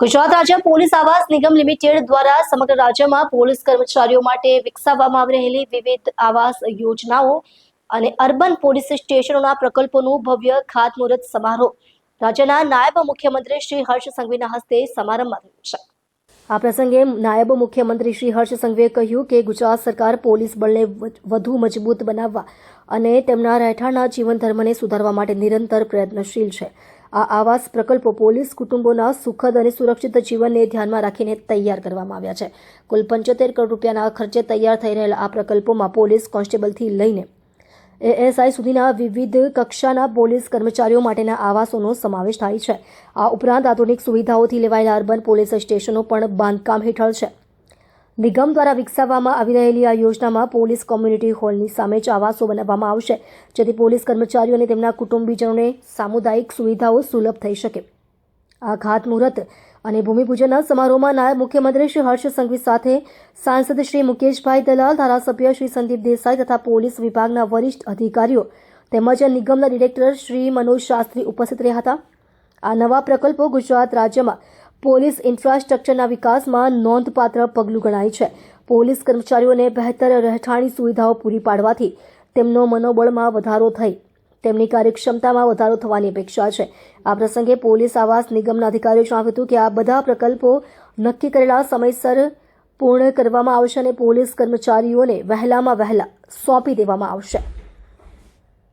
ગુજરાત રાજ્ય પોલીસ આવાસ નિગમ લિમિટેડ દ્વારા સમગ્ર રાજ્યમાં પોલીસ કર્મચારીઓ માટે વિકસાવવામાં આવી રહેલી વિવિધ આવાસ યોજનાઓ અને અર્બન પોલીસ સ્ટેશનોના પ્રકલ્પોનું ભવ્ય ખાતમુહૂર્ત સમારોહ. રાજ્યના નાયબ મુખ્યમંત્રી શ્રી હર્ષ સંઘવીના હસ્તે સમારંભમાં થયો છે. આ પ્રસંગે નાયબ મુખ્યમંત્રી શ્રી હર્ષ સંઘવીએ કહ્યું કે ગુજરાત સરકાર પોલીસ બળને વધુ મજબૂત બનાવવા અને તેમના રહેઠાણના જીવન ધર્મને સુધારવા માટે નિરંતર પ્રયત્નશીલ છે. આ આવાસ પ્રકલ્પો પોલીસ કુટુંબોના સુખદ અને સુરક્ષિત જીવનને ધ્યાનમાં રાખીને તૈયાર કરવામાં આવ્યા છે. કુલ પંચોતેર કરોડ રૂપિયાના ખર્ચે તૈયાર થઈ રહેલા આ પ્રકલ્પોમાં પોલીસ કોન્સ્ટેબલથી લઈને એએસઆઈ સુધીના વિવિધ કક્ષાના પોલીસ કર્મચારીઓ માટેના આવાસોનો સમાવેશ થાય છે. આ ઉપરાંત આધુનિક સુવિધાઓથી લેવાયેલા અર્બન પોલીસ સ્ટેશનો પણ બાંધકામ હેઠળ છે. નિગમ દ્વારા વિકસાવવામાં આવી રહેલી આ યોજનામાં પોલીસ કોમ્યુનિટી હોલની સામે જ આવાસો બનાવવામાં આવશે, જેથી પોલીસ કર્મચારીઓ અને તેમના કુટુંબીજનોને સામુદાયિક સુવિધાઓ સુલભ થઈ શકે. આ ખાતમુહૂર્ત અને ભૂમિપૂજનના સમારોહમાં નાયબ મુખ્યમંત્રી શ્રી હર્ષ સંઘવી સાથે સાંસદ શ્રી મુકેશભાઈ દલાલ, ધારાસભ્ય શ્રી સંદીપ દેસાઈ તથા પોલીસ વિભાગના વરિષ્ઠ અધિકારીઓ તેમજ નિગમના ડિરેક્ટર શ્રી મનોજ શાસ્ત્રી ઉપસ્થિત રહ્યા હતા. આ નવા પ્રકલ્પો ગુજરાત રાજ્યમાં પોલીસ ઇન્ફ્રાસ્ટ્રક્ચરના વિકાસમાં નોંધપાત્ર પગલું ગણાય છે. પોલીસ કર્મચારીઓને બહેતર રહેઠાણની સુવિધાઓ પૂરી પાડવાથી તેમનો મનોબળમાં વધારો થઈ. તેમની કાર્યક્ષમતામાં વધારો થવાની અપેક્ષા છે. આ પ્રસંગે પોલીસ આવાસ નિગમના અધિકારીઓ જણાવ્યું હતું કે આ બધા પ્રકલ્પો નક્કી કરેલા સમયસર પૂર્ણ કરવામાં આવશે અને પોલીસ કર્મચારીઓને વહેલામાં વહેલા સોંપી દેવામાં આવશે.